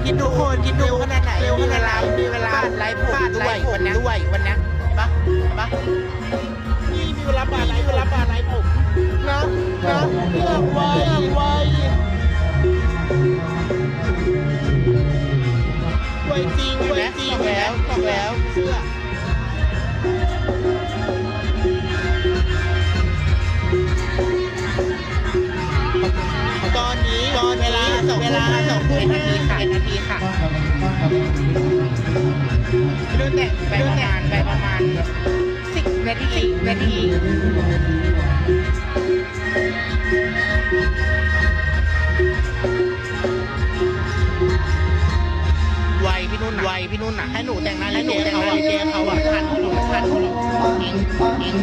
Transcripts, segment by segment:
โอ้ทุกคนคิดดูทุกคนคิดดูขนาดไหนเร็วขนาดไหนมีเวลาไลฟ์ผมด้วยวันนี้ด้วยวันนี้ปะปะนี่มีเวลาบาไลฟ์เวลาบาไลฟ์ผมนะนะเลือกไว้เลือกไว้ไวจริงไวจริงบอกแล้วบอกแล้วเสื้อตอนนี้ตอนเวลาสองเวลาสองทุ่มนาทีค่ะนาทีค่ะ ดูแต่ไปประมาณไปประมาณสิบนาทีนาทีไวพี่นุ่นไวพี่นุ่นอะให้หนูแต่งหน้าให้หนูแต่งหน้าให้เจ๊เขาอะทันหนูทันหนูเองเอง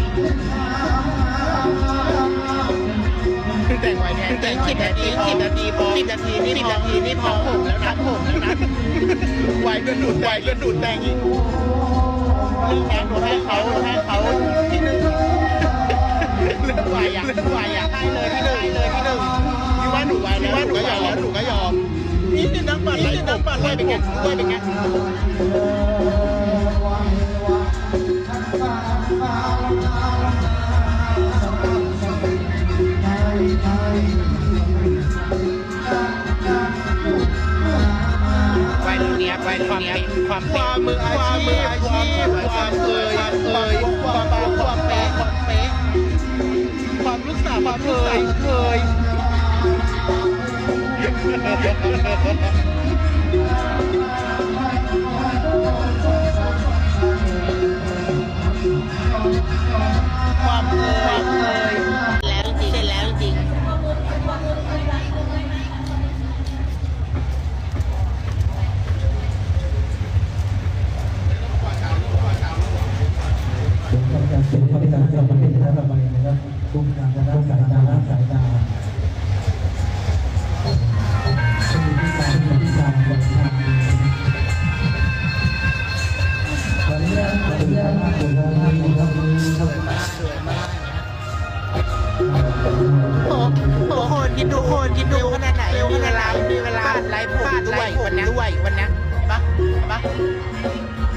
แต่งไวเนี่ยแต่งสิบนาทีสิบนาทีพอ สิบนาทีนี่สิบนาทีนี่พอผมแล้วนะผมแล้วนะไหวก็ดูดไวก็ดูดแต่งอีกเรื่องแข่งหนูให้เขาหนูให้เขาที่หนึ่งเรื่องไหวอะอะไหวอะให้เลยที่หนึ่งให้เลยที่หนึ่งพี่ว่าหนูไวแล้วว่าหนูก็ก็ยยออมมหนูก็ยอมนี่คือน้ำปั่นนี่คือนักบัตรไหวเป็นไงไหวเป็นไงไหวเป็นไง ความเป็นความคเป็นวามมืออาชีพความเคยความเคยความบางความแปะความเป๊ะความรู้สาความเคยเคยความเคยความเคย เป็นพระพิจารณาประเทศระบายนะครับคุ้มกันรักษาดารักษาดาช่วยพิการช่วยพิการบนทางขออนุญาตขออนุญาตมาบนทางนี้ครับโอ้ทุกคนคิดดูทุกคนคิดดูขนาดไหนเร็วขนาดไหนมีเวลาไลฟ์ผมด้วยวันนี้ด้วยวันนี้ปะปะนี่มีเวลา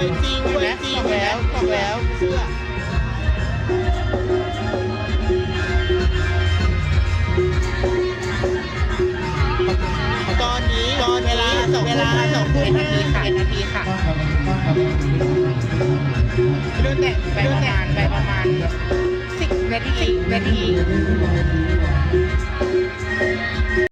ไวจริงไวแล้วจริงแล้วบอกแล้วเสื้อตอนนี้ตอนเวลาสองเวลาสองทุ่มนาทีค่ะนาทีค่ะดูแต่ไปประมาณไปประมาณสิบนาทีสิบนาที